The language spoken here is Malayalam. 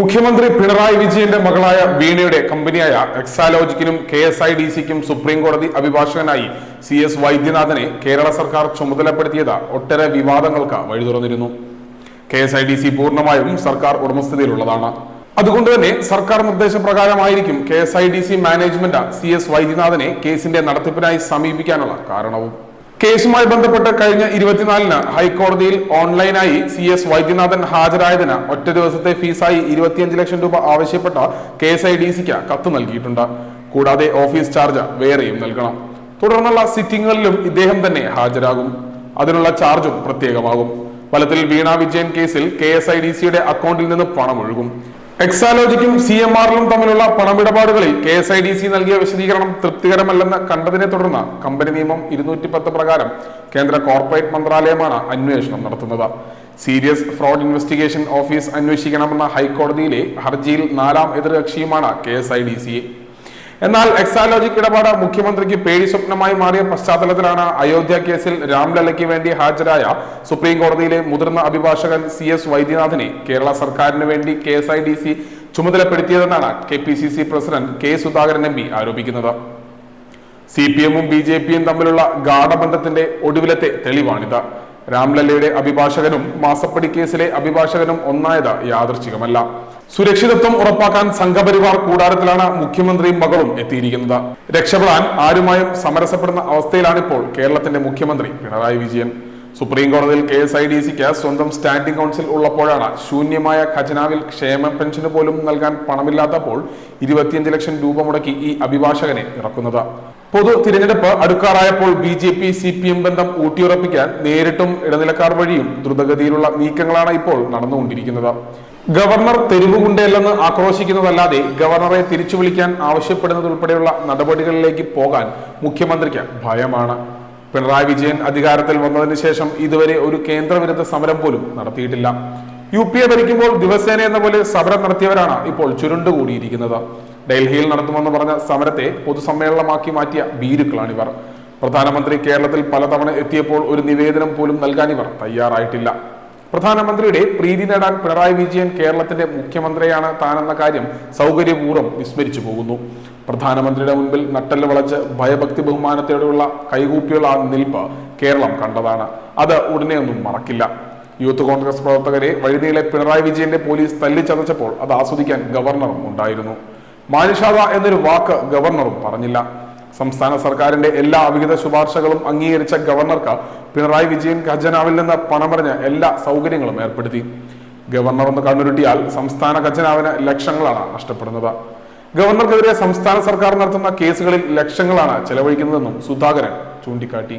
മുഖ്യമന്ത്രി പിണറായി വിജയന്റെ മകളായ വീണയുടെ കമ്പനിയായ എക്സാലോജിക്കിനും കെ എസ് ഐ ഡി സിക്കും സുപ്രീം കോടതി അഭിഭാഷകനായി സി എസ് വൈദ്യനാഥനെ കേരള സർക്കാർ ചുമതലപ്പെടുത്തിയത് ഒട്ടേറെ വിവാദങ്ങൾക്ക് വഴി തുറന്നിരുന്നു. K S I D C പൂർണമായും സർക്കാർ ഉടമസ്ഥതയിലുള്ളതാണ്. അതുകൊണ്ട് തന്നെ സർക്കാർ നിർദ്ദേശപ്രകാരമായിരിക്കും K S I D C management C S വൈദ്യനാഥനെ കേസിന്റെ നടത്തിപ്പിനായി സമീപിക്കാനുള്ള കാരണവും. കേസുമായി ബന്ധപ്പെട്ട് കഴിഞ്ഞ ഇരുപത്തിനാലിന് ഹൈക്കോടതിയിൽ ഓൺലൈനായി സി എസ് വൈദ്യനാഥൻ ഹാജരായതിന് ഒറ്റ ദിവസത്തെ ഫീസായി ഇരുപത്തിയഞ്ച് ലക്ഷം രൂപ ആവശ്യപ്പെട്ട കെ എസ് ഐ ഡി സിക്ക് കത്ത് നൽകിയിട്ടുണ്ട്. കൂടാതെ ഓഫീസ് ചാർജ് വേറെയും നൽകണം. തുടർന്നുള്ള സിറ്റിംഗുകളിലും ഇദ്ദേഹം തന്നെ ഹാജരാകും. അതിനുള്ള ചാർജും പ്രത്യേകമാകും. ഫലത്തിൽ വീണ വിജയൻ കേസിൽ കെ എസ് ഐ ഡി സിയുടെ അക്കൗണ്ടിൽ നിന്ന് പണം ഒഴുകും. എക്സാലോജിക്കും സി എം ആറിലും തമ്മിലുള്ള പണമിടപാടുകളിൽ K S I D C നൽകിയ വിശദീകരണം തൃപ്തികരമല്ലെന്ന് കണ്ടതിനെ തുടർന്ന് കമ്പനി നിയമം ഇരുന്നൂറ്റി പത്ത് പ്രകാരം കേന്ദ്ര കോർപ്പറേറ്റ് മന്ത്രാലയമാണ് അന്വേഷണം നടത്തുന്നത്. സീരിയസ് ഫ്രോഡ് ഇൻവെസ്റ്റിഗേഷൻ ഓഫീസ് അന്വേഷിക്കണമെന്ന ഹൈക്കോടതിയിലെ ഹർജിയിൽ നാലാം എതിർകക്ഷിയുമാണ് K S I D C എന്നാൽ എക്സാലോജിക് ഇടപാട് മുഖ്യമന്ത്രിക്ക് പേടി സ്വപ്നമായി മാറിയ പശ്ചാത്തലത്തിലാണ് അയോധ്യ കേസിൽ രാംലല്ലയ്ക്ക് വേണ്ടി ഹാജരായ സുപ്രീം കോടതിയിലെ മുതിർന്ന അഭിഭാഷകൻ സി എസ് വൈദ്യനാഥനെ കേരള സർക്കാരിന് വേണ്ടി K S I D C ചുമതലപ്പെടുത്തിയതെന്നാണ് K P C C president K Sudhakaran M P ആരോപിക്കുന്നത്. സി പി എമ്മും ബി ജെ പിയും തമ്മിലുള്ള ഗാഠബന്ധത്തിന്റെ ഒടുവിലത്തെ തെളിവാണിത്. രാംലല്ലയുടെ അഭിഭാഷകനും മാസപ്പടി കേസിലെ അഭിഭാഷകനും ഒന്നായത് യാദൃച്ഛികമല്ല. സുരക്ഷിതത്വം ഉറപ്പാക്കാൻ സംഘപരിവാർ കൂടാരത്തിലാണ് മുഖ്യമന്ത്രിയും മകളും എത്തിയിരിക്കുന്നത്. രക്ഷപ്പെടാൻ ആരുമായും സമരസപ്പെടുന്ന അവസ്ഥയിലാണിപ്പോൾ കേരളത്തിന്റെ മുഖ്യമന്ത്രി പിണറായി വിജയൻ. സുപ്രീം കോടതിയിൽ കെ എസ് ഐ ഡി സിക്ക് സ്വന്തം സ്റ്റാൻഡിംഗ് കൗൺസിൽ ഉള്ളപ്പോഴാണ് ശൂന്യമായ ഖജനാവിൽ ക്ഷേമ പെൻഷന് പോലും നൽകാൻ പണമില്ലാത്തപ്പോൾ ഇരുപത്തിയഞ്ച് ലക്ഷം രൂപ മുടക്കി ഈ അഭിഭാഷകനെ ഇറക്കുന്നത്. പൊതു തിരഞ്ഞെടുപ്പ് അടുക്കാറായപ്പോൾ B J P C P M ബന്ധം ഊട്ടിയുറപ്പിക്കാൻ നേരിട്ടും ഇടനിലക്കാർ വഴിയും ദ്രുതഗതിയിലുള്ള നീക്കങ്ങളാണ് ഇപ്പോൾ നടന്നുകൊണ്ടിരിക്കുന്നത്. ഗവർണർ തെരുവുകുണ്ടല്ലെന്ന് ആക്രോശിക്കുന്നതല്ലാതെ ഗവർണറെ തിരിച്ചു വിളിക്കാൻ ആവശ്യപ്പെടുന്നതുൾപ്പെടെയുള്ള നടപടികളിലേക്ക് പോകാൻ മുഖ്യമന്ത്രിക്ക് ഭയമാണ്. പിണറായി വിജയൻ അധികാരത്തിൽ വന്നതിന് ശേഷം ഇതുവരെ ഒരു കേന്ദ്രവിരുദ്ധ സമരം പോലും നടത്തിയിട്ടില്ല. യു പി എ ഭരിക്കുമ്പോൾ ദിവസേന എന്ന പോലെ സമരം നടത്തിയവരാണ് ഇപ്പോൾ ചുരുണ്ടുകൂടിയിരിക്കുന്നത്. ഡൽഹിയിൽ നടത്തുമെന്ന് പറഞ്ഞ സമരത്തെ പൊതുസമ്മേളനമാക്കി മാറ്റിയ ഭീരുക്കളാണിവർ. പ്രധാനമന്ത്രി കേരളത്തിൽ പലതവണ എത്തിയപ്പോൾ ഒരു നിവേദനം പോലും നൽകാൻ ഇവർ തയ്യാറായിട്ടില്ല. പ്രധാനമന്ത്രിയുടെ പ്രീതി നേടാൻ പിണറായി വിജയൻ കേരളത്തിന്റെ മുഖ്യമന്ത്രിയാണ്. താനെന്ന കാര്യം സൗകര്യപൂർവം വിസ്മരിച്ചു പോകുന്നു. പ്രധാനമന്ത്രിയുടെ മുൻപിൽ നട്ടൽ വളച്ച് ഭയഭക്തി ബഹുമാനത്തോടെയുള്ള കൈകൂപ്പിയുള്ള ആ നിൽപ്പ് കേരളം കണ്ടതാണ്. അത് ഉടനെ ഒന്നും മറക്കില്ല. യൂത്ത് കോൺഗ്രസ് പ്രവർത്തകരെ വഴിനീളെ പിണറായി വിജയന്റെ പോലീസ് തല്ലിച്ചതച്ചപ്പോൾ അത് ആസ്വദിക്കാൻ ഗവർണറും ഉണ്ടായിരുന്നു. മാനുഷാദ എന്നൊരു വാക്ക് ഗവർണറും പറഞ്ഞില്ല. സംസ്ഥാന സർക്കാരിന്റെ എല്ലാ അവിഹിത ശുപാർശകളും അംഗീകരിച്ച ഗവർണർക്ക് പിണറായി വിജയൻ ഖജനാവിൽ നിന്ന് പണമറിഞ്ഞ എല്ലാ സൗകര്യങ്ങളും ഏർപ്പെടുത്തി. ഗവർണർ ഒന്ന് കണ്ണുരുട്ടിയാൽ സംസ്ഥാന ഖജനാവിന് ലക്ഷങ്ങളാണ് നഷ്ടപ്പെടുന്നത്. ഗവർണർക്കെതിരെ സംസ്ഥാന സർക്കാർ നടത്തുന്ന കേസുകളിൽ ലക്ഷങ്ങളാണ് ചെലവഴിക്കുന്നതെന്നും സുധാകരൻ ചൂണ്ടിക്കാട്ടി.